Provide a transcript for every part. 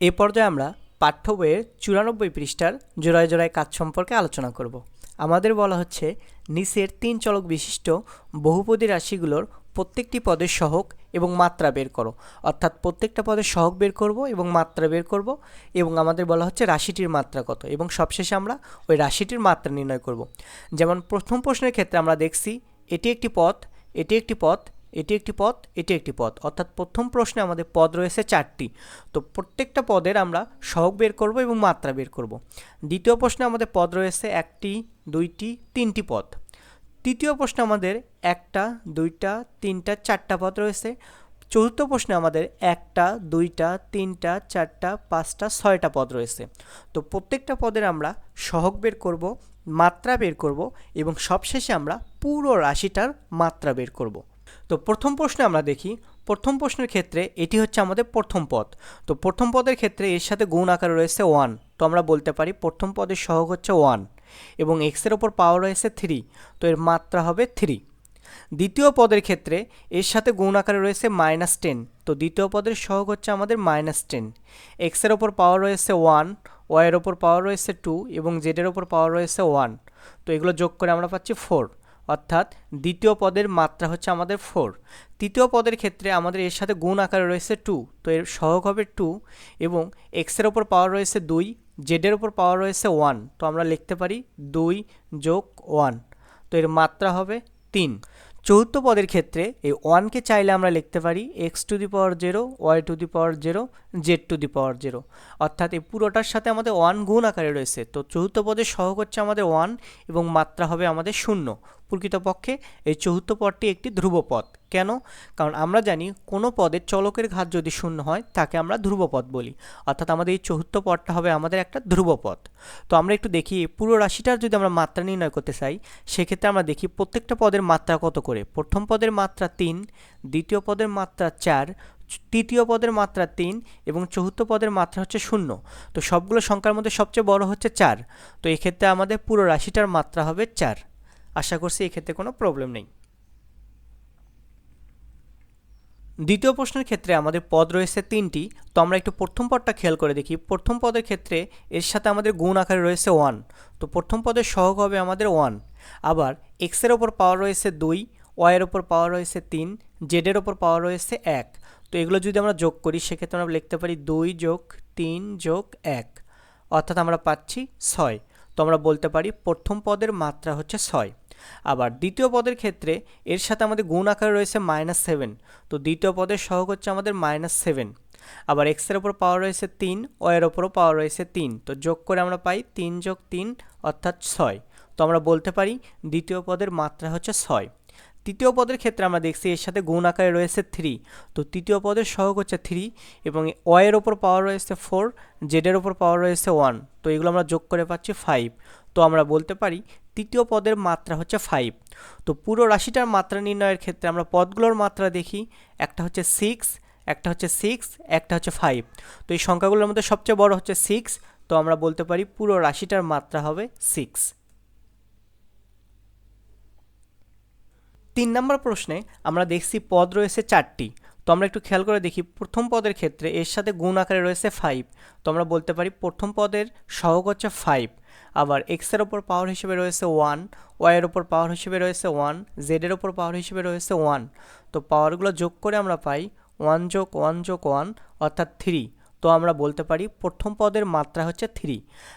এ পর্যায়ে আমরা পাঠ্য বইয়ের চুরানব্বই পৃষ্ঠার জোড়ায় জোড়ায় কাজ সম্পর্কে আলোচনা করব। আমাদের বলা হচ্ছে, নিচের তিন চলক বিশিষ্ট বহুপদী রাশিগুলোর প্রত্যেকটি পদের সহক এবং মাত্রা বের করো। অর্থাৎ প্রত্যেকটা পদের সহক বের করব এবং মাত্রা বের করব এবং আমাদের বলা হচ্ছে রাশিটির মাত্রা কত এবং সবশেষে আমরা ওই রাশিটির মাত্রা নির্ণয় করব। যেমন প্রথম প্রশ্নের ক্ষেত্রে আমরা দেখছি, এটি একটি পথ, এটি একটি পথ এটি একটি পদ, এটি একটি পদ। অর্থাৎ প্রথম প্রশ্নে আমাদের পদ রয়েছে চারটি। তো প্রত্যেকটা পদের আমরা সহগ বের করব এবং মাত্রা বের করব। দ্বিতীয় প্রশ্নে আমাদের পদ রয়েছে একটি, দুইটি, তিনটি পদ। তৃতীয় প্রশ্নে আমাদের একটা, দুইটা, তিনটা, চারটা পদ রয়েছে। চতুর্থ প্রশ্নে আমাদের একটা, দুইটা, তিনটা, চারটা, পাঁচটা, ছয়টা পদ রয়েছে। তো প্রত্যেকটা পদের আমরা সহগ বের করব, মাত্রা বের করব এবং সবশেষে আমরা পুরো রাশিটার মাত্রা বের করব। তো প্রথম প্রশ্নে আমরা দেখি, প্রথম প্রশ্নের ক্ষেত্রে এটি হচ্ছে আমাদের প্রথম পদ। তো প্রথম পদের ক্ষেত্রে এর সাথে গুণ আকারে রয়েছে ওয়ান তো আমরা বলতে পারি প্রথম পদের সহগ হচ্ছে ওয়ান এবং এক্সের ওপর পাওয়ার রয়েছে থ্রি তো এর মাত্রা হবে থ্রি দ্বিতীয় পদের ক্ষেত্রে এর সাথে গুণ আকারে রয়েছে মাইনাস টেন তো দ্বিতীয় পদের সহগ হচ্ছে আমাদের মাইনাস টেন এক্সের ওপর পাওয়ার রয়েছে ওয়ান ওয়াইয়ের ওপর পাওয়ার রয়েছে টু এবং জেডের ওপর পাওয়ার রয়েছে ওয়ান তো এগুলো যোগ করে আমরা পাচ্ছি ফোর অর্থাৎ দ্বিতীয় পদের মাত্রা হচ্ছে আমাদের ফোর। তৃতীয় পদের ক্ষেত্রে আমাদের এর সাথে গুণ আকারে রয়েছে টু, তো এর সহগ হবে টু এবং এক্সের ওপর পাওয়ার রয়েছে দুই জেডের ওপর পাওয়ার রয়েছে ওয়ান, তো আমরা লিখতে পারি দুই যোগ ওয়ান, তো এর মাত্রা হবে তিন। চতুর্থ পদের ক্ষেত্রে এই ওয়ানকে চাইলে আমরা লিখতে পারি X to the power zero Y to the power zero Z to the power zero, অর্থাৎ এই পুরোটার সাথে আমাদের ওয়ান গুণ আকারে রয়েছে, তো চতুর্থ পদের সহগ হচ্ছে আমাদের ওয়ান এবং মাত্রা হবে আমাদের শূন্য প্রকৃতপক্ষে এই চতুর্থ পদটি একটি ধ্রুবপদ কেন? কারণ আমরা জানি কোনো পদের চলকের ঘাত যদি শূন্য হয়, তাকে আমরা ধ্রুবপদ বলি। অর্থাৎ আমাদের এই চতুর্থ পদটা হবে আমাদের একটা ধ্রুবপদ তো আমরা একটু দেখি, পুরো রাশিটার যদি আমরা মাত্রা নির্ণয় করতে চাই, সেক্ষেত্রে আমরা দেখি প্রত্যেকটা পদের মাত্রা কত করে? প্রথম পদের মাত্রা তিন, দ্বিতীয় পদের মাত্রা চার, তৃতীয় পদের মাত্রা তিন এবং চতুর্থ পদের মাত্রা হচ্ছে শূন্য। তো সবগুলো সংখ্যার মধ্যে সবচেয়ে বড় হচ্ছে চার। তো এক্ষেত্রে আমাদের পুরো রাশিটার মাত্রা হবে চার। আশা করছি এক্ষেত্রে কোনো প্রবলেম নেই। দ্বিতীয় প্রশ্নের ক্ষেত্রে আমাদের পদ রয়েছে তিনটি। তো আমরা একটু প্রথম পদটা খেয়াল করে দেখি। প্রথম পদের ক্ষেত্রে এর সাথে আমাদের গুণ আকারে রয়েছে ওয়ান তো প্রথম পদের সহগ হবে আমাদের ওয়ান আবার এক্সের ওপর পাওয়ার রয়েছে দুই ওয়াইয়ের ওপর পাওয়ার রয়েছে তিন জেডের ওপর পাওয়ার রয়েছে এক। তো এগুলো যদি আমরা যোগ করি, সেক্ষেত্রে আমরা লিখতে পারি দুই যোগ তিন যোগ এক। অর্থাৎ আমরা পাচ্ছি ছয়। তো আমরা বলতে পারি প্রথম পদের মাত্রা হচ্ছে ছয়। আবার দ্বিতীয় পদের ক্ষেত্রে এর সাথে আমাদের গুণ আকারে রয়েছে মাইনাস সেভেন তো দ্বিতীয় পদের সহগ হচ্ছে আমাদের মাইনাস সেভেন আবার এক্সের ওপর পাওয়ার রয়েছে তিন ওয়ের ওপরও পাওয়ার রয়েছে তিন। তো যোগ করে আমরা পাই তিন যোগ তিন অর্থাৎ ছয়। তো আমরা বলতে পারি দ্বিতীয় পদের মাত্রা হচ্ছে ছয়। তৃতীয় পদের ক্ষেত্রে আমরা দেখছি এর সাথে গুণ আকারে রয়েছে থ্রি তো তৃতীয় পদের সহগ হচ্ছে থ্রি এবং ওয়ের ওপর পাওয়ার রয়েছে ফোর জেডের ওপর পাওয়ার রয়েছে ওয়ান তো এগুলো আমরা যোগ করে পাচ্ছি ফাইভ তো আমরা বলতে পারি তৃতীয় পদের মাত্রা হচ্ছে ফাইভ তো পুরো রাশিটার মাত্রা নির্ণয়ের ক্ষেত্রে আমরা পদগুলোর মাত্রা দেখি। একটা হচ্ছে সিক্স একটা হচ্ছে সিক্স একটা হচ্ছে ফাইভ তো এই সংখ্যাগুলোর মধ্যে সবচেয়ে বড় হচ্ছে সিক্স তো আমরা বলতে পারি পুরো রাশিটার মাত্রা হবে সিক্স তিন নম্বর প্রশ্নে আমরা দেখছি পদ রয়েছে চারটি। তো আমরা একটু খেয়াল করে দেখি, প্রথম পদের ক্ষেত্রে এর সাথে গুণ আকারে রয়েছে ফাইভ তো আমরা বলতে পারি প্রথম পদের সহগ হচ্ছে ফাইভ আবার এক্সের ওপর পাওয়ার হিসেবে রয়েছে ওয়ান ওয়াইয়ের ওপর পাওয়ার হিসেবে রয়েছে ওয়ান জেডের ওপর পাওয়ার হিসেবে রয়েছে ওয়ান তো পাওয়ারগুলো যোগ করে আমরা পাই ওয়ান যোগ ওয়ান যোগ ওয়ান অর্থাৎ থ্রি তো আমরা বলতে পারি প্রথম পদের মাত্রা হচ্ছে থ্রি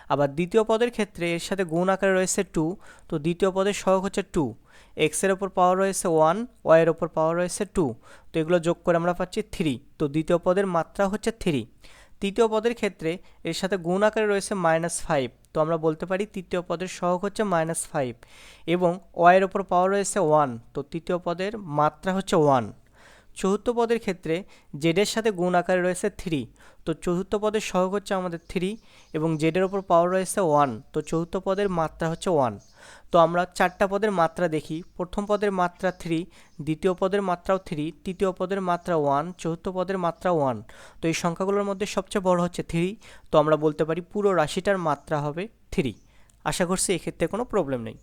আবার দ্বিতীয় পদের ক্ষেত্রে এর সাথে গুণ আকারে রয়েছে টু তো দ্বিতীয় পদের সহগ হচ্ছে টু এক্সের ওপর পাওয়ার রয়েছে ওয়ান ওয়াইয়ের ওপর পাওয়ার রয়েছে টু তো এগুলো যোগ করে আমরা পাচ্ছি থ্রি তো দ্বিতীয় পদের মাত্রা হচ্ছে থ্রি তৃতীয় পদের ক্ষেত্রে এর সাথে গুণ আকারে রয়েছে মাইনাস ফাইভ তো আমরা বলতে পারি তৃতীয় পদের সহগ হচ্ছে মাইনাস ফাইভ এবং ওয়াইয়ের ওপর পাওয়ার রয়েছে ওয়ান তো তৃতীয় পদের মাত্রা হচ্ছে ওয়ান চতুর্থ পদের ক্ষেত্রে জেডের সাথে গুণ আকারে রয়েছে থ্রি তো চতুর্থ পদের সহগ হচ্ছে আমাদের থ্রি এবং জেডের ওপর পাওয়ার রয়েছে ওয়ান তো চতুর্থ পদের মাত্রা হচ্ছে ওয়ান তো আমরা চারটা পদের মাত্রা দেখি। প্রথম পদের মাত্রা থ্রি দ্বিতীয় পদের মাত্রাও থ্রি তৃতীয় পদের মাত্রা ওয়ান চতুর্থ পদের মাত্রা ওয়ান তো এই সংখ্যাগুলোর মধ্যে সবচেয়ে বড় হচ্ছে থ্রি তো আমরা বলতে পারি পুরো রাশিটার মাত্রা হবে থ্রি আশা করছি এক্ষেত্রে কোনো প্রবলেম নেই।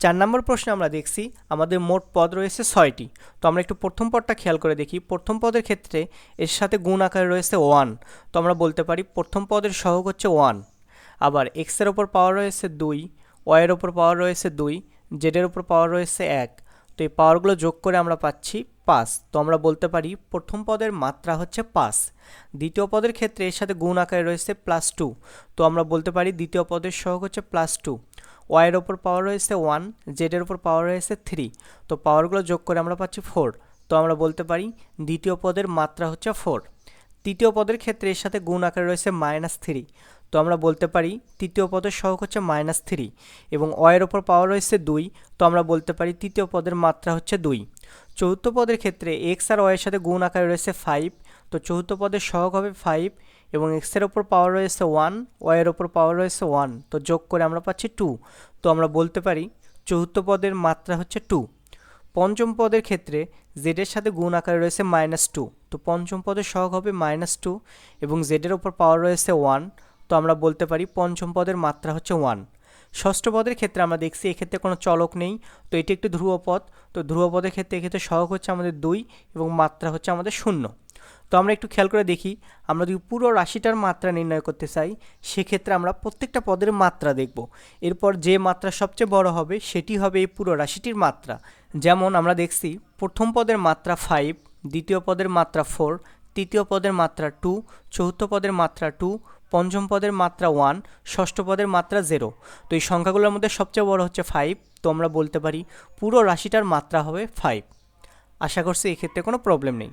চার নম্বর প্রশ্নে আমরা দেখছি, আমাদের মোট পদ রয়েছে ছয়টি। তো আমরা একটু প্রথম পদটা খেয়াল করে দেখি। প্রথম পদের ক্ষেত্রে এর সাথে গুণ আকারে রয়েছে ওয়ান। তো আমরা বলতে পারি প্রথম পদের সহগ হচ্ছে ওয়ান। আবার এক্সের ওপর পাওয়ার রয়েছে দুই ওয়ের ওপর পাওয়ার রয়েছে দুই জেডের ওপর পাওয়ার রয়েছে এক। তো এই পাওয়ারগুলো যোগ করে আমরা পাচ্ছি পাঁচ। তো আমরা বলতে পারি প্রথম পদের মাত্রা হচ্ছে পাঁচ। দ্বিতীয় পদের ক্ষেত্রে এর সাথে গুণ আকারে রয়েছে প্লাস টু তো আমরা বলতে পারি দ্বিতীয় পদের সহগ হচ্ছে প্লাস টু ওয়াইয়ের ওপর পাওয়ার রয়েছে ওয়ান জেডের ওপর পাওয়ার রয়েছে থ্রি তো পাওয়ারগুলো যোগ করে আমরা পাচ্ছি ফোর তো আমরা বলতে পারি দ্বিতীয় পদের মাত্রা হচ্ছে ফোর তৃতীয় পদের ক্ষেত্রে এর সাথে গুণ আকারে রয়েছে মাইনাস থ্রি আমরা বলতে পারি তৃতীয় পদের সহগ হচ্ছে মাইনাস থ্রি এবং অয়ের ওপর পাওয়ার রয়েছে দুই, তো আমরা বলতে পারি তৃতীয় পদের মাত্রা হচ্ছে দুই। চতুর্থ পদের ক্ষেত্রে এক্স আর ওয়ের সাথে গুণ আকারে রয়েছে ফাইভ তো চতুর্থ পদের সহগ হবে ফাইভ এবং এক্সের ওপর পাওয়ার রয়েছে ওয়ান ওয়ের ওপর পাওয়ার রয়েছে ওয়ান তো যোগ করে আমরা পাচ্ছি টু তো আমরা বলতে পারি চতুর্থ পদের মাত্রা হচ্ছে টু পঞ্চম পদের ক্ষেত্রে জেডের সাথে গুণ আকারে রয়েছে মাইনাস টু তো পঞ্চম পদের সহগ হবে মাইনাস টু এবং জেডের ওপর পাওয়ার রয়েছে ওয়ান তো আমরা বলতে পারি পঞ্চম পদের মাত্রা হচ্ছে ওয়ান ষষ্ঠ পদের ক্ষেত্রে আমরা দেখছি এক্ষেত্রে কোনো চলক নেই, তো এটি একটি ধ্রুবপদ তো ধ্রুবপদের ক্ষেত্রে এক্ষেত্রে সহগ হচ্ছে আমাদের দুই এবং মাত্রা হচ্ছে আমাদের শূন্য। তো আমরা একটু খেয়াল করে দেখি, আমরা যদি পুরো রাশিটার মাত্রা নির্ণয় করতে চাই, সেক্ষেত্রে আমরা প্রত্যেকটা পদের মাত্রা দেখব। এরপর যে মাত্রা সবচেয়ে বড় হবে, সেটি হবে এই পুরো রাশিটির মাত্রা। যেমন আমরা দেখছি প্রথম পদের মাত্রা ফাইভ দ্বিতীয় পদের মাত্রা ফোর তৃতীয় পদের মাত্রা টু চতুর্থ পদের মাত্রা টু পঞ্চম পদের মাত্রা ওয়ান ষষ্ঠ পদের মাত্রা জিরো তো এই সংখ্যাগুলোর মধ্যে সবচেয়ে বড় হচ্ছে ফাইভ তো আমরা বলতে পারি পুরো রাশিটার মাত্রা হবে ফাইভ আশা করছি এক্ষেত্রে কোনো প্রবলেম নেই।